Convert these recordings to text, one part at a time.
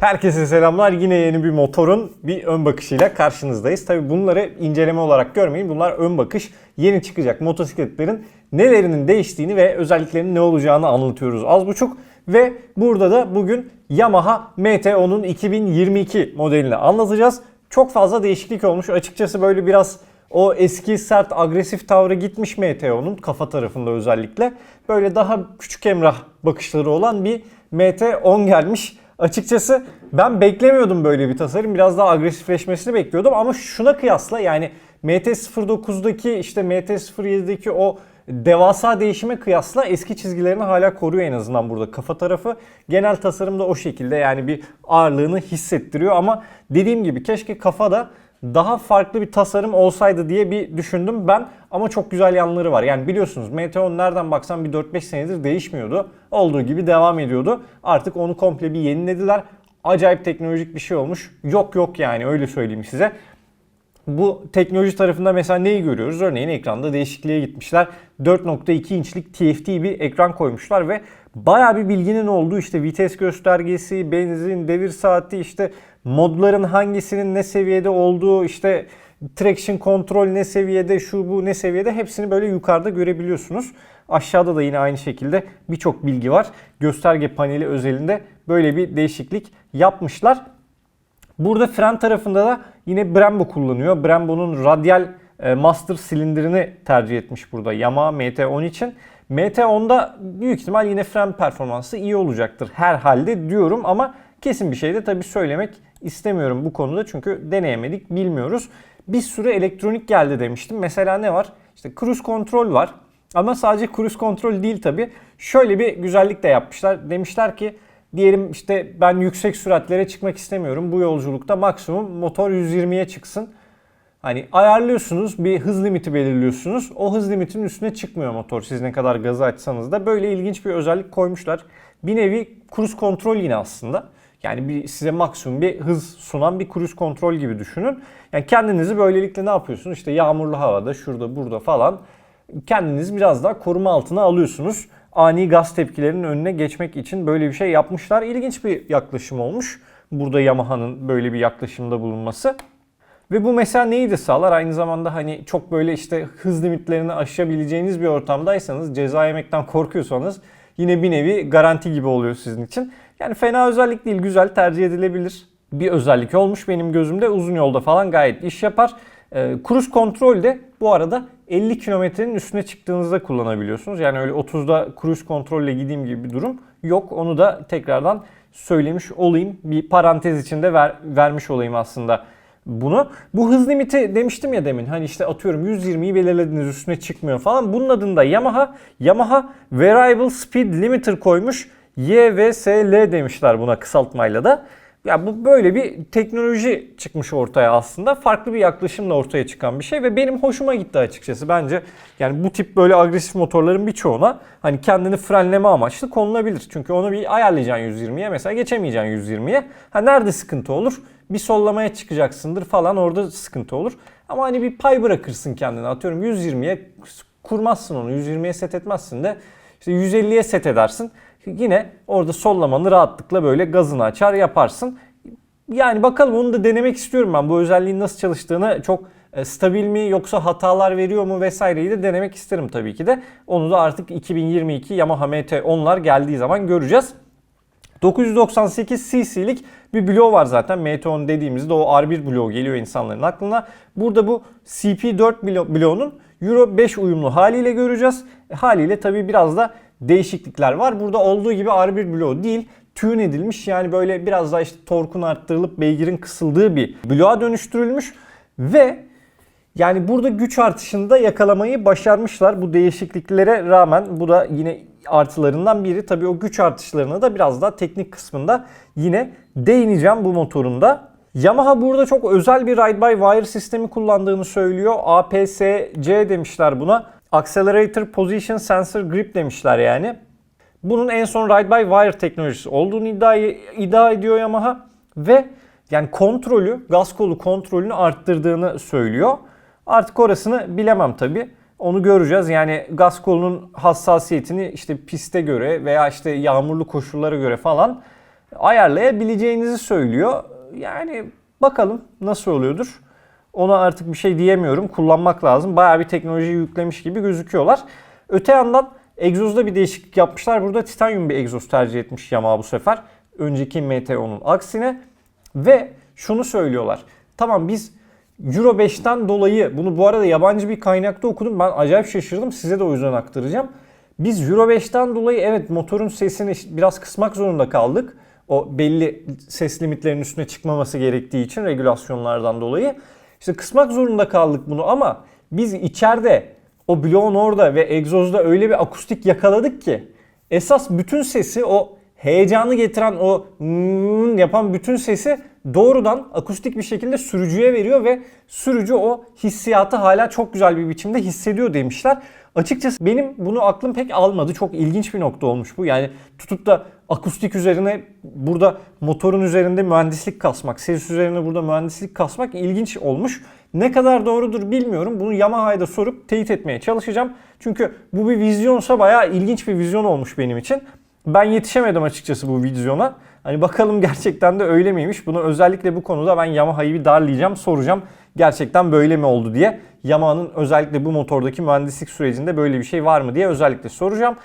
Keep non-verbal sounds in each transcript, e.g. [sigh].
Herkese selamlar. Yine yeni bir motorun bir ön bakışıyla karşınızdayız. Tabi bunları inceleme olarak görmeyin. Bunlar ön bakış. Yeni çıkacak motosikletlerin nelerinin değiştiğini ve özelliklerinin ne olacağını anlatıyoruz az buçuk. Ve burada da bugün Yamaha MT-10'un 2022 modelini anlatacağız. Çok fazla değişiklik olmuş. Açıkçası böyle biraz o eski sert agresif tavrı gitmiş MT-10'un kafa tarafında özellikle. Böyle daha küçük emrah bakışları olan bir MT-10 gelmiş. Açıkçası ben beklemiyordum böyle bir tasarım. Biraz daha agresifleşmesini bekliyordum ama şuna kıyasla yani MT-09'daki işte MT-07'deki o devasa değişime kıyasla eski çizgilerini hala koruyor en azından burada kafa tarafı. Genel tasarımda o şekilde yani bir ağırlığını hissettiriyor ama dediğim gibi keşke kafada daha farklı bir tasarım olsaydı diye bir düşündüm ben ama çok güzel yanları var. Yani biliyorsunuz MT-10 nereden baksan bir 4-5 senedir değişmiyordu. Olduğu gibi devam ediyordu. Artık onu komple bir yenilediler. Acayip teknolojik bir şey olmuş. Yok yok yani öyle söyleyeyim size. Bu teknoloji tarafında mesela neyi görüyoruz? Örneğin ekranda değişikliğe gitmişler. 4.2 inçlik TFT bir ekran koymuşlar ve baya bir bilginin olduğu işte vites göstergesi, benzin, devir saati, işte modların hangisinin ne seviyede olduğu, işte traction kontrol ne seviyede, şu bu ne seviyede hepsini böyle yukarıda görebiliyorsunuz. Aşağıda da yine aynı şekilde birçok bilgi var. Gösterge paneli özelinde böyle bir değişiklik yapmışlar. Burada fren tarafında da yine Brembo kullanıyor. Brembo'nun radyal e, master silindirini tercih etmiş burada Yamaha MT-10 için. MT-10'da büyük ihtimal yine fren performansı iyi olacaktır herhalde diyorum ama kesin bir şey de tabii söylemek istemiyorum bu konuda çünkü deneyemedik bilmiyoruz. Bir sürü elektronik geldi demiştim. Mesela ne var? İşte cruise kontrol var. Ama sadece cruise kontrol değil tabii. Şöyle bir güzellik de yapmışlar. Demişler ki Diyelim işte ben yüksek süratlere çıkmak istemiyorum. Bu yolculukta maksimum motor 120'ye çıksın. Hani ayarlıyorsunuz, bir hız limiti belirliyorsunuz. O hız limitinin üstüne çıkmıyor motor siz ne kadar gazı açsanız da. Böyle ilginç bir özellik koymuşlar. Bir nevi cruise kontrol yine aslında. Yani bir size maksimum bir hız sunan bir cruise kontrol gibi düşünün. Yani kendinizi böylelikle ne yapıyorsunuz? İşte yağmurlu havada, şurada, burada falan kendinizi biraz daha koruma altına alıyorsunuz ani gaz tepkilerinin önüne geçmek için böyle bir şey yapmışlar. İlginç bir yaklaşım olmuş. Burada Yamaha'nın böyle bir yaklaşımda bulunması. Ve bu mesela neyi de sağlar? Aynı zamanda hani çok böyle işte hız limitlerini aşabileceğiniz bir ortamdaysanız, ceza yemekten korkuyorsanız yine bir nevi garanti gibi oluyor sizin için. Yani fena özellik değil, güzel tercih edilebilir bir özellik olmuş benim gözümde. Uzun yolda falan gayet iş yapar. E, cruise kontrol de bu arada 50 kilometrenin üstüne çıktığınızda kullanabiliyorsunuz. Yani öyle 30'da cruise kontrolle gideyim gibi bir durum yok. Onu da tekrardan söylemiş olayım. Bir parantez içinde ver, vermiş olayım aslında bunu. Bu hız limiti demiştim ya demin. Hani işte atıyorum 120'yi belirlediniz üstüne çıkmıyor falan. Bunun adında Yamaha Yamaha Variable Speed Limiter koymuş. YVSL demişler buna kısaltmayla da. Ya bu böyle bir teknoloji çıkmış ortaya aslında. Farklı bir yaklaşımla ortaya çıkan bir şey ve benim hoşuma gitti açıkçası. Bence yani bu tip böyle agresif motorların birçoğuna hani kendini frenleme amaçlı konulabilir. Çünkü onu bir ayarlayacaksın 120'ye mesela geçemeyeceksin 120'ye. Ha nerede sıkıntı olur? Bir sollamaya çıkacaksındır falan orada sıkıntı olur. Ama hani bir pay bırakırsın kendine. Atıyorum 120'ye kurmazsın onu. 120'ye set etmezsin de işte 150'ye set edersin yine orada sollamanı rahatlıkla böyle gazını açar yaparsın. Yani bakalım onu da denemek istiyorum ben. Bu özelliğin nasıl çalıştığını çok e, stabil mi yoksa hatalar veriyor mu vesaireyi de denemek isterim tabii ki de. Onu da artık 2022 Yamaha MT-10'lar geldiği zaman göreceğiz. 998 cc'lik bir bloğu var zaten. MT-10 dediğimizde o R1 bloğu geliyor insanların aklına. Burada bu CP4 bloğunun Euro 5 uyumlu haliyle göreceğiz. E, haliyle tabii biraz da değişiklikler var. Burada olduğu gibi R1 bloğu değil tune edilmiş yani böyle biraz daha işte torkun arttırılıp beygirin kısıldığı bir bloğa dönüştürülmüş ve yani burada güç artışında yakalamayı başarmışlar bu değişikliklere rağmen. Bu da yine artılarından biri. Tabii o güç artışlarına da biraz daha teknik kısmında yine değineceğim bu motorunda. Yamaha burada çok özel bir ride-by-wire sistemi kullandığını söylüyor. APS-C demişler buna. Accelerator Position Sensor Grip demişler yani. Bunun en son ride-by-wire teknolojisi olduğunu iddia, iddia ediyor Yamaha. Ve yani kontrolü, gaz kolu kontrolünü arttırdığını söylüyor. Artık orasını bilemem tabi. Onu göreceğiz. Yani gaz kolunun hassasiyetini işte piste göre veya işte yağmurlu koşullara göre falan ayarlayabileceğinizi söylüyor. Yani bakalım nasıl oluyordur. Ona artık bir şey diyemiyorum. Kullanmak lazım. Bayağı bir teknoloji yüklemiş gibi gözüküyorlar. Öte yandan egzozda bir değişiklik yapmışlar. Burada titanyum bir egzoz tercih etmiş Yamaha bu sefer. Önceki MT-10'un aksine. Ve şunu söylüyorlar. Tamam biz Euro 5'ten dolayı bunu bu arada yabancı bir kaynakta okudum. Ben acayip şaşırdım. Size de o yüzden aktaracağım. Biz Euro 5'ten dolayı evet motorun sesini biraz kısmak zorunda kaldık. O belli ses limitlerinin üstüne çıkmaması gerektiği için regülasyonlardan dolayı. İşte kısmak zorunda kaldık bunu ama biz içeride o bloğun orada ve egzozda öyle bir akustik yakaladık ki esas bütün sesi o heyecanı getiren o yapan bütün sesi doğrudan akustik bir şekilde sürücüye veriyor ve sürücü o hissiyatı hala çok güzel bir biçimde hissediyor demişler. Açıkçası benim bunu aklım pek almadı. Çok ilginç bir nokta olmuş bu. Yani tutup da akustik üzerine burada motorun üzerinde mühendislik kasmak, ses üzerine burada mühendislik kasmak ilginç olmuş. Ne kadar doğrudur bilmiyorum. Bunu Yamaha'ya da sorup teyit etmeye çalışacağım. Çünkü bu bir vizyonsa bayağı ilginç bir vizyon olmuş benim için. Ben yetişemedim açıkçası bu vizyona. Hani bakalım [laughs] gerçekten de öyle miymiş? Bunu özellikle bu konuda ben Yamaha'yı bir darlayacağım, soracağım. Gerçekten böyle mi oldu diye. Yamaha'nın özellikle bu motordaki mühendislik sürecinde böyle bir şey var mı diye özellikle soracağım.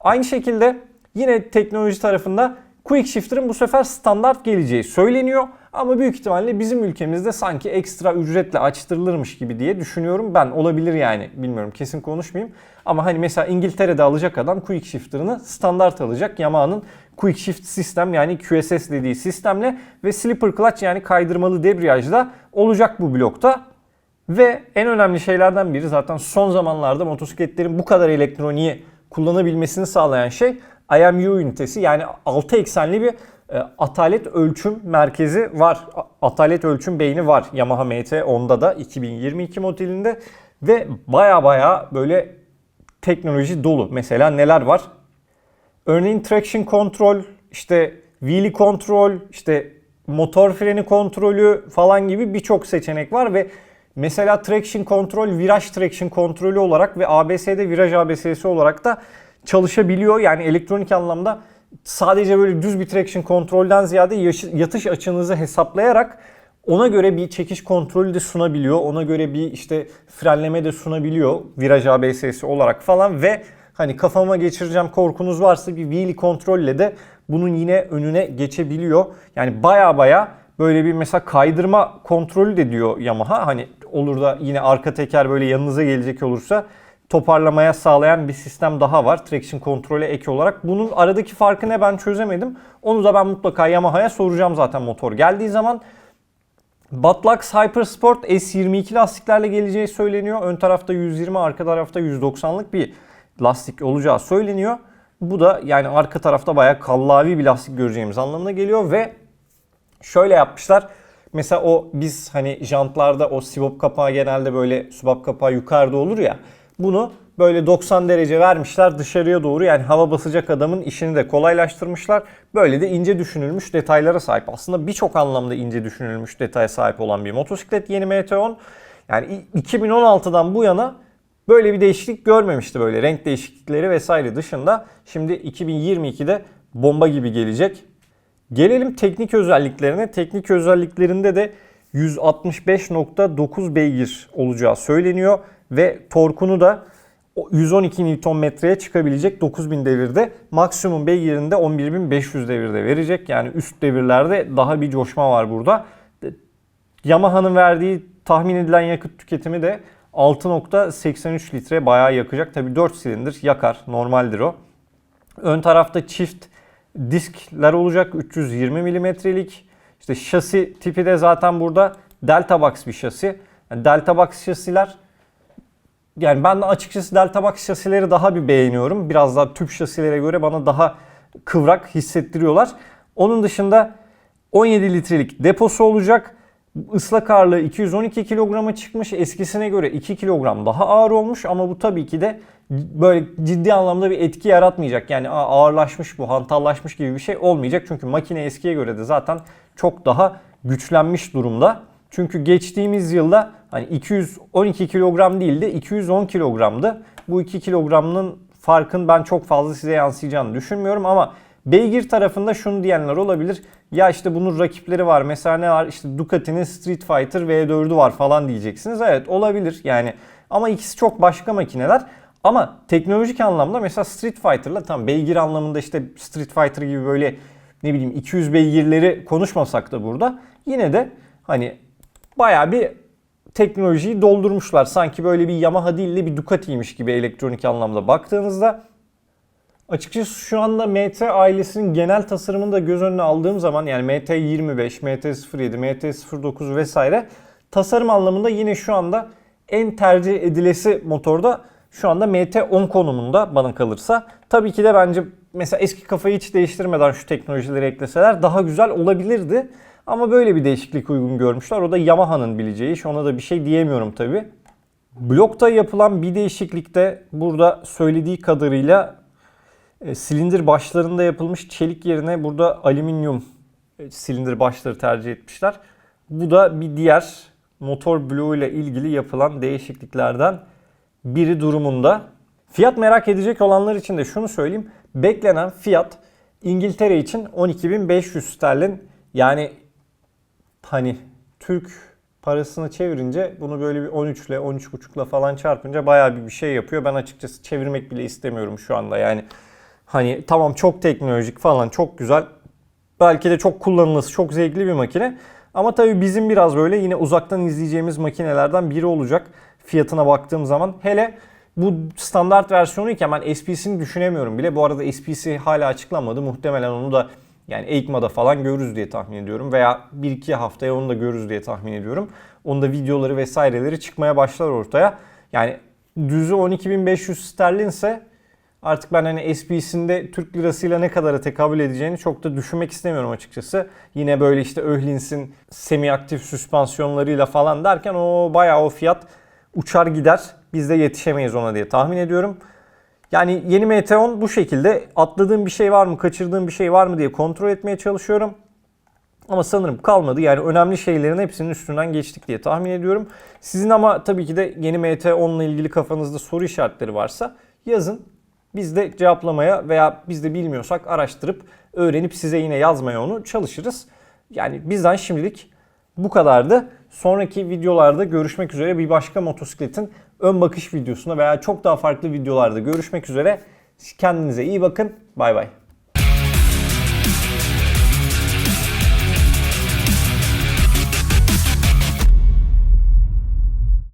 Aynı şekilde yine teknoloji tarafında Quick Shifter'ın bu sefer standart geleceği söyleniyor. Ama büyük ihtimalle bizim ülkemizde sanki ekstra ücretle açtırılırmış gibi diye düşünüyorum ben. Olabilir yani bilmiyorum kesin konuşmayayım. Ama hani mesela İngiltere'de alacak adam Quick Shifter'ını standart alacak. Yamaha'nın Quick Shift sistem yani QSS dediği sistemle ve Slipper Clutch yani kaydırmalı debriyajla olacak bu blokta. Ve en önemli şeylerden biri zaten son zamanlarda motosikletlerin bu kadar elektroniği kullanabilmesini sağlayan şey IMU ünitesi yani 6 eksenli bir e, atalet ölçüm merkezi var. Atalet ölçüm beyni var Yamaha MT-10'da da 2022 modelinde ve baya baya böyle teknoloji dolu. Mesela neler var? Örneğin traction control, işte wheelie kontrol, işte motor freni kontrolü falan gibi birçok seçenek var ve mesela traction control, viraj traction kontrolü olarak ve ABS'de viraj ABS'si olarak da çalışabiliyor. Yani elektronik anlamda sadece böyle düz bir traction kontrolden ziyade yatış açınızı hesaplayarak ona göre bir çekiş kontrolü de sunabiliyor. Ona göre bir işte frenleme de sunabiliyor viraj ABS'si olarak falan ve hani kafama geçireceğim korkunuz varsa bir wheelie kontrolle de bunun yine önüne geçebiliyor. Yani baya baya böyle bir mesela kaydırma kontrolü de diyor Yamaha. Hani olur da yine arka teker böyle yanınıza gelecek olursa toparlamaya sağlayan bir sistem daha var. Traction kontrole ek olarak. Bunun aradaki farkı ne ben çözemedim. Onu da ben mutlaka Yamaha'ya soracağım zaten motor geldiği zaman. Butlux Hypersport S22 lastiklerle geleceği söyleniyor. Ön tarafta 120, arka tarafta 190'lık bir lastik olacağı söyleniyor. Bu da yani arka tarafta bayağı kallavi bir lastik göreceğimiz anlamına geliyor ve şöyle yapmışlar. Mesela o biz hani jantlarda o sivop kapağı genelde böyle subap kapağı yukarıda olur ya. Bunu böyle 90 derece vermişler dışarıya doğru yani hava basacak adamın işini de kolaylaştırmışlar. Böyle de ince düşünülmüş detaylara sahip. Aslında birçok anlamda ince düşünülmüş detaya sahip olan bir motosiklet yeni MT-10. Yani 2016'dan bu yana böyle bir değişiklik görmemişti böyle renk değişiklikleri vesaire dışında. Şimdi 2022'de bomba gibi gelecek. Gelelim teknik özelliklerine. Teknik özelliklerinde de 165.9 beygir olacağı söyleniyor ve torkunu da 112 Nm'ye çıkabilecek 9000 devirde maksimum beygirinde 11500 devirde verecek. Yani üst devirlerde daha bir coşma var burada. Yamaha'nın verdiği tahmin edilen yakıt tüketimi de 6.83 litre bayağı yakacak. Tabi 4 silindir yakar normaldir o. Ön tarafta çift diskler olacak 320 milimetrelik. İşte şasi tipi de zaten burada Delta Box bir şasi. Yani Delta Box şasiler yani ben de açıkçası Delta Box şasileri daha bir beğeniyorum. Biraz daha tüp şasilere göre bana daha kıvrak hissettiriyorlar. Onun dışında 17 litrelik deposu olacak. Islak ağırlığı 212 kilograma çıkmış. Eskisine göre 2 kilogram daha ağır olmuş ama bu tabii ki de böyle ciddi anlamda bir etki yaratmayacak. Yani "Aa, ağırlaşmış bu, hantallaşmış gibi bir şey olmayacak. Çünkü makine eskiye göre de zaten çok daha güçlenmiş durumda. Çünkü geçtiğimiz yılda hani 212 kilogram değil de 210 kilogramdı. Bu 2 kilogramın farkın ben çok fazla size yansıyacağını düşünmüyorum ama Beygir tarafında şunu diyenler olabilir. Ya işte bunun rakipleri var. Mesela ne var? İşte Ducati'nin Street Fighter V4'ü var falan diyeceksiniz. Evet olabilir yani. Ama ikisi çok başka makineler. Ama teknolojik anlamda mesela Street Fighter'la tam beygir anlamında işte Street Fighter gibi böyle ne bileyim 200 beygirleri konuşmasak da burada yine de hani bayağı bir teknolojiyi doldurmuşlar. Sanki böyle bir Yamaha değil de bir Ducati'ymiş gibi elektronik anlamda baktığınızda. Açıkçası şu anda MT ailesinin genel tasarımını da göz önüne aldığım zaman yani MT25, MT07, MT09 vesaire tasarım anlamında yine şu anda en tercih edilesi motorda şu anda MT10 konumunda bana kalırsa. Tabii ki de bence mesela eski kafayı hiç değiştirmeden şu teknolojileri ekleseler daha güzel olabilirdi. Ama böyle bir değişiklik uygun görmüşler. O da Yamaha'nın bileceği iş. Ona da bir şey diyemiyorum tabii. Blokta yapılan bir değişiklikte burada söylediği kadarıyla e, silindir başlarında yapılmış çelik yerine burada alüminyum e, silindir başları tercih etmişler. Bu da bir diğer motor bloğu ile ilgili yapılan değişikliklerden biri durumunda. Fiyat merak edecek olanlar için de şunu söyleyeyim. Beklenen fiyat İngiltere için 12.500 sterlin. Yani hani Türk parasını çevirince bunu böyle bir 13 ile 13,5 ile falan çarpınca bayağı bir bir şey yapıyor. Ben açıkçası çevirmek bile istemiyorum şu anda. Yani hani tamam çok teknolojik falan çok güzel. Belki de çok kullanılması, çok zevkli bir makine. Ama tabii bizim biraz böyle yine uzaktan izleyeceğimiz makinelerden biri olacak fiyatına baktığım zaman. Hele bu standart versiyonu iken ben SPC'ni düşünemiyorum bile. Bu arada SPC hala açıklanmadı. Muhtemelen onu da yani EICMA'da falan görürüz diye tahmin ediyorum. Veya 1-2 haftaya onu da görürüz diye tahmin ediyorum. Onda videoları vesaireleri çıkmaya başlar ortaya. Yani düzü 12.500 sterlinse artık ben hani SPC'sinde Türk lirasıyla ne kadara tekabül edeceğini çok da düşünmek istemiyorum açıkçası. Yine böyle işte Öhlins'in semi aktif süspansiyonlarıyla falan derken o bayağı o fiyat uçar gider. Biz de yetişemeyiz ona diye tahmin ediyorum. Yani yeni MT-10 bu şekilde. Atladığım bir şey var mı, kaçırdığım bir şey var mı diye kontrol etmeye çalışıyorum. Ama sanırım kalmadı. Yani önemli şeylerin hepsinin üstünden geçtik diye tahmin ediyorum. Sizin ama tabii ki de yeni MT-10 ile ilgili kafanızda soru işaretleri varsa yazın. Biz de cevaplamaya veya biz de bilmiyorsak araştırıp öğrenip size yine yazmaya onu çalışırız. Yani bizden şimdilik bu kadardı. Sonraki videolarda görüşmek üzere bir başka motosikletin ön bakış videosunda veya çok daha farklı videolarda görüşmek üzere. Kendinize iyi bakın. Bay bay.